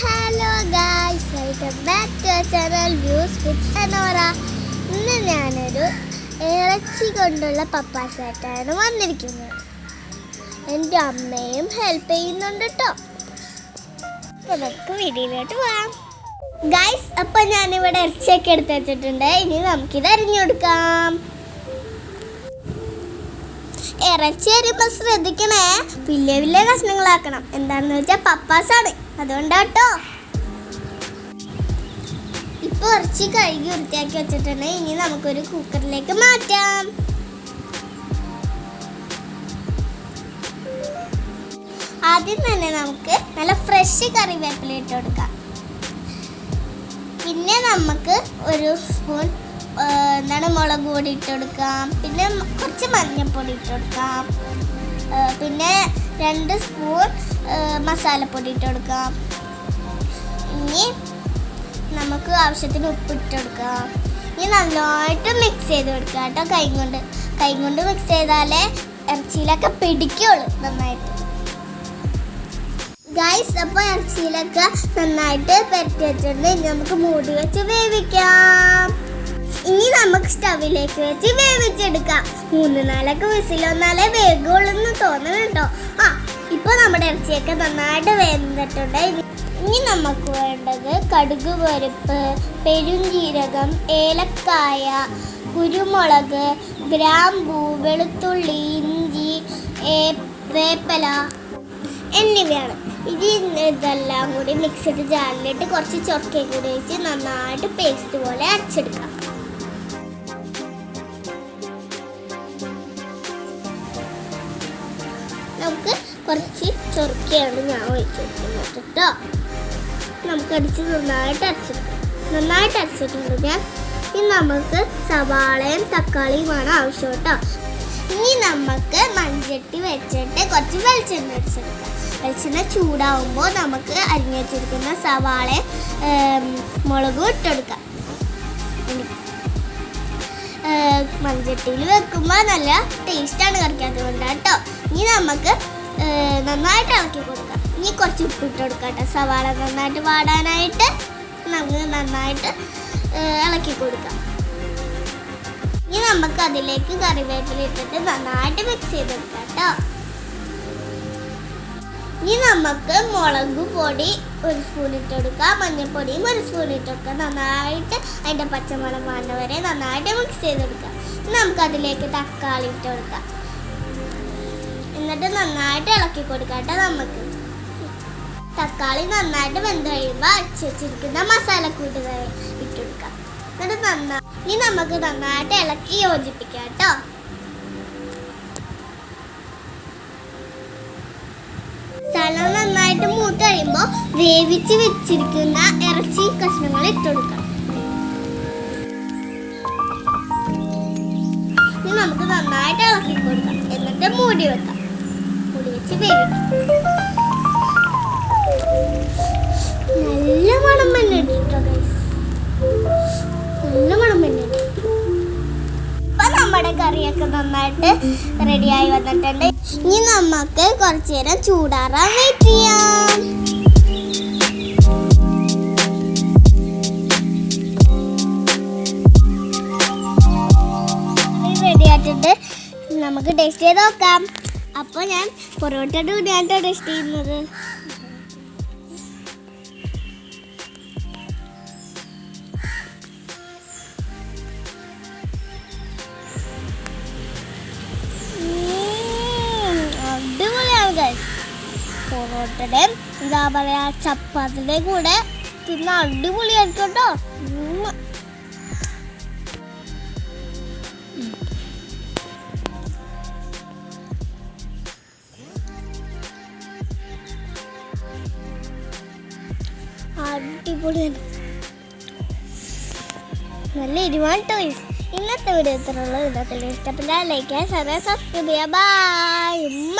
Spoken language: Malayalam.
Hello guys welcome back to channel views with Anora ഇന്ന് ഞാനൊരു ഇറച്ചി കൊണ്ടുള്ള പപ്പാസായിട്ടാണ് വന്നിരിക്കുന്നത്. എന്റെ അമ്മയും ഹെൽപ്പ് ചെയ്യുന്നുണ്ട് കേട്ടോ അപ്പോൾ നമുക്ക് വീഡിയോയിലോട്ട് പോകാം. ഗായ്സ് അപ്പോൾ ഞാനിവിടെ ഇറച്ചിയൊക്കെ എടുത്ത് വെച്ചിട്ടുണ്ട്. ഇനി നമുക്കിത് അരിഞ്ഞു കൊടുക്കാം. ഇറച്ചി അരിയുമ്പോൾ ശ്രദ്ധിക്കണേ. വലിയ വലിയ കഷ്ണങ്ങളാക്കണം. എന്താണെന്ന് വെച്ചാൽ പപ്പാസാണ്. അതുകൊണ്ടാട്ടോ. ഇപ്പൊ ഇറച്ചി കഴുകി വൃത്തിയാക്കി വെച്ചിട്ടുണ്ട്. ഇനി നമുക്കൊരു കുക്കറിലേക്ക് മാറ്റാം. ആദ്യം തന്നെ നമുക്ക് നല്ല ഫ്രഷ് കറിവേപ്പില ഇട്ട് കൊടുക്കാം. പിന്നെ നമുക്ക് ഒരു സ്പൂൺ എന്താണ് മുളക് പൊടി ഇട്ട് കൊടുക്കാം. പിന്നെ കുറച്ച് മഞ്ഞൾപ്പൊടി ഇട്ട് കൊടുക്കാം. പിന്നെ രണ്ട് സ്പൂൺ മസാലപ്പൊടി ഇട്ട് കൊടുക്കാം. ഇനി നമുക്ക് ആവശ്യത്തിന് ഉപ്പ് ഇട്ട് കൊടുക്കാം. ഇനി നന്നായിട്ട് മിക്സ് ചെയ്ത് കൊടുക്കുക കേട്ടോ കൈ കൊണ്ട്. കൈ കൊണ്ട് മിക്സ് ചെയ്താലേ ഇറച്ചിയിലൊക്കെ പിടിക്കുള്ളൂ നന്നായിട്ട്. ഗൈസ് അപ്പോൾ ഇറച്ചിയിലൊക്കെ നന്നായിട്ട് പെരട്ടി വെച്ചിട്ടുണ്ട്. ഇനി നമുക്ക് മൂടി വെച്ച് വേവിക്കാം. ഇനി നമുക്ക് സ്റ്റവിലേക്ക് വെച്ച് വേവിച്ചെടുക്കാം. മൂന്ന് നാലൊക്കെ വിസിലൊന്നാലേ വേഗമുള്ളൂ എന്ന് തോന്നുന്നുണ്ടോ ആ ഇപ്പോൾ നമ്മുടെ ഇറച്ചിയൊക്കെ നന്നായിട്ട് വേന്നിട്ടുണ്ട് ഇനി- നമുക്ക് വേണ്ടത് കടുക് പരിപ്പ് പെരുംജീരകം ഏലക്കായ കുരുമുളക് ഗ്രാമ്പൂ വെളുത്തുള്ളി ഇഞ്ചി വേപ്പല എന്നിവയാണ്. ഇത് ഇതെല്ലാം കൂടി മിക്സഡ് ജാറിലിട്ട് കുറച്ച് ചൊക്കയും കൂടി വെച്ച് നന്നായിട്ട് പേസ്റ്റ് പോലെ അരച്ചെടുക്കാം. കുറച്ച് ചൊറുക്കയാണ് ഞാൻ ഒഴിച്ചെടുക്കുന്നത് കേട്ടോ. നമുക്ക് അടിച്ച് നന്നായിട്ട് അരച്ചെടുക്കാം. നന്നായിട്ട് അരച്ചിട്ടുണ്ട് ഞാൻ. ഇനി നമുക്ക് സവാളയും തക്കാളിയുമാണ് ആവശ്യം കേട്ടോ. ഇനി നമുക്ക് മൺചട്ടി വെച്ചിട്ട് കുറച്ച് വെളിച്ചെണ്ണ അടിച്ചെടുക്കാം വെളിച്ചെണ്ണ ചൂടാവുമ്പോൾ നമുക്ക് അരിഞ്ഞു വെച്ചിരിക്കുന്ന സവാളയും മുളകും ഇട്ടെടുക്കാം. മൺചട്ടിയിൽ വെക്കുമ്പോൾ നല്ല ടേസ്റ്റാണ് കറിക്കാത്തത് അതുകൊണ്ടാണ് കേട്ടോ. ഇനി നമുക്ക് നന്നായിട്ട് ഇളക്കി കൊടുക്കാം. ഇനി കുറച്ച് ഉപ്പ് ഇട്ട് സവാള നന്നായിട്ട് വാടാനായിട്ട് നമുക്ക് നന്നായിട്ട് ഇളക്കി കൊടുക്കാം. ഇനി നമുക്ക് അതിലേക്ക് കറിവേപ്പില ഇട്ടിട്ട് നന്നായിട്ട് മിക്സ് ചെയ്ത് കൊടുക്കട്ടോ കേട്ടോ. ഇനി നമുക്ക് മുളക് പൊടി ഒരു സ്പൂൺ ഇട്ട് കൊടുക്കാം. മഞ്ഞൾപ്പൊടിയും ഒരു സ്പൂൺ ഇട്ട് കൊടുക്കാം. നന്നായിട്ട് അതിന്റെ പച്ചമുളക് വേണ്ട വരെ നന്നായിട്ട് മിക്സ് ചെയ്ത് കൊടുക്കാം. ഇനി നമുക്ക് അതിലേക്ക് തക്കാളി ഇട്ട് കൊടുക്കാം. എന്നിട്ട് നന്നായിട്ട് ഇളക്കി കൊടുക്കട്ടെ നമുക്ക്. തക്കാളി നന്നായിട്ട് വെന്ത് കഴിയുമ്പോൾ അടിച്ചുവെച്ചിരിക്കുന്ന മസാല മസാലക്കൂട്ടുകൾ ഇട്ട് കൊടുക്കാം. എന്നിട്ട് നന്നാ ഇനി നമുക്ക് നന്നായിട്ട് ഇളക്കി യോജിപ്പിക്കാം കേട്ടോ. സ്ഥലം നന്നായിട്ട് മൂത്ത് കഴിയുമ്പോൾ വേവിച്ച് വെച്ചിരിക്കുന്ന ഇറച്ചി കഷ്ണങ്ങൾ ഇട്ടുകൊടുക്കാം ഇനി നമുക്ക് നന്നായിട്ട് ഇളക്കി കൊടുക്കാം. എന്നിട്ട് മൂടി വെക്കാം. നല്ല മണം തന്നെ കേട്ടോ നല്ല മണം തന്നെ ഇപ്പൊ നമ്മുടെ കറിയൊക്കെ നന്നായിട്ട് റെഡിയായി വന്നിട്ടുണ്ട്. ഇനി നമുക്ക് കുറച്ചു നേരം ചൂടാറാൻ വെയിറ്റ് ചെയ്യാം. റെഡി നമുക്ക് ടേസ്റ്റ് ചെയ്ത് നോക്കാം. അപ്പോൾ ഞാൻ പൊറോട്ടയുടെ കൂടിയാണ് ടേസ്റ്റ് ചെയ്യുന്നത് അടിപൊളിയാണ് ഗൈസ് പൊറോട്ടയുടെയും എന്താ പറയാ ചപ്പാത്തിയുടെയും കൂടെ തിന്ന അടിപൊളിയായിരിക്കും കേട്ടോ നല്ല എരിവാണ് ടോയ്സ് ഇന്നത്തെ വീഡിയോ ഇത്രയുള്ളൂ. ഇന്നത്തെ ഇഷ്ടപ്പെട്ട ലൈക്ക് സബ്സ്ക്രൈബ് ചെയ്യുക ബൈ ഉമ്മ.